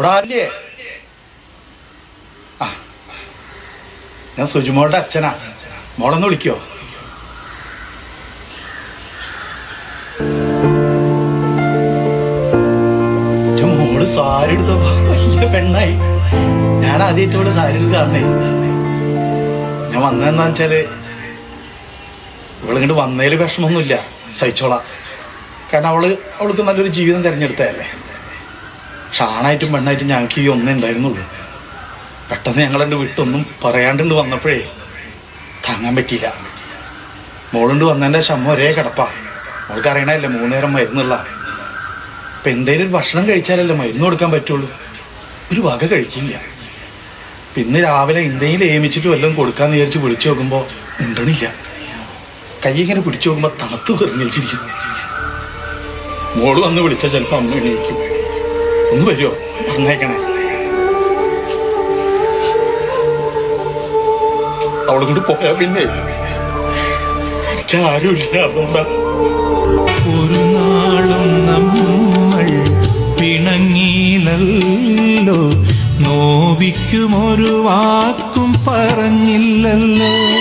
ഇവിടെ ആരില്ലേ ആ. ഞാൻ സുജുമോളുടെ അച്ഛനാ. മോളൊന്ന് വിളിക്കോ. മോൾ സാരി എടുത്തപ്പോ വലിയ പെണ്ണായി. ഞാൻ ആദ്യമായിട്ട് ഇവിടെ സാരി എടുത്ത് കാണണേ ഞാൻ വന്നതെന്നാ വെച്ചാൽ ഇവളിങ്ങോട്ട് വന്നതിൽ വിഷമമൊന്നുമില്ല. സഹിച്ചോളാം. കാരണം അവൾ അവൾക്ക് നല്ലൊരു ജീവിതം തിരഞ്ഞെടുത്തതല്ലേ. പക്ഷെ ആണായിട്ടും പെണ്ണായിട്ടും ഞങ്ങൾക്ക് ഈ ഒന്നേ ഉണ്ടായിരുന്നുള്ളൂ. പെട്ടെന്ന് ഞങ്ങളുണ്ട് വിട്ടൊന്നും പറയാണ്ടുണ്ട് വന്നപ്പോഴേ താങ്ങാൻ പറ്റിയില്ല. മോളുണ്ട് വന്നതിന്റെ ശമ്മ ഒരേ കിടപ്പാ. മോൾക്ക് അറിയണല്ലേ മൂന്ന് നേരം മരുന്നുള്ള. ഇപ്പം എന്തേലും ഒരു ഭക്ഷണം കഴിച്ചാലല്ലേ മരുന്ന് കൊടുക്കാൻ പറ്റുള്ളൂ. ഒരു വക കഴിക്കില്ല. പിന്നെ രാവിലെ എന്തെങ്കിലും ഏമിച്ചിട്ട് വല്ലതും കൊടുക്കാൻ വിചാരിച്ച് വിളിച്ചു നോക്കുമ്പോൾ ഉണ്ടണില്ല കൈ ഇങ്ങനെ പിടിച്ചു നോക്കുമ്പോൾ തണുത്ത് വെറിഞ്ഞിരിക്കുന്നു മോൾ വന്ന് വിളിച്ചാൽ ചിലപ്പോൾ അമ്മ എണീക്കും. ഒന്ന് വരുമോ പറഞ്ഞേക്കണേ. അവളും കൂടി പോയാ പിന്നെ. എനിക്ക് ഇല്ല അതുകൊണ്ടാ. ഒരു നാളും നമ്മൾ പിണങ്ങിയില്ലല്ലോ. നോവിക്കുമൊരു വാക്കും പറഞ്ഞില്ലല്ലോ.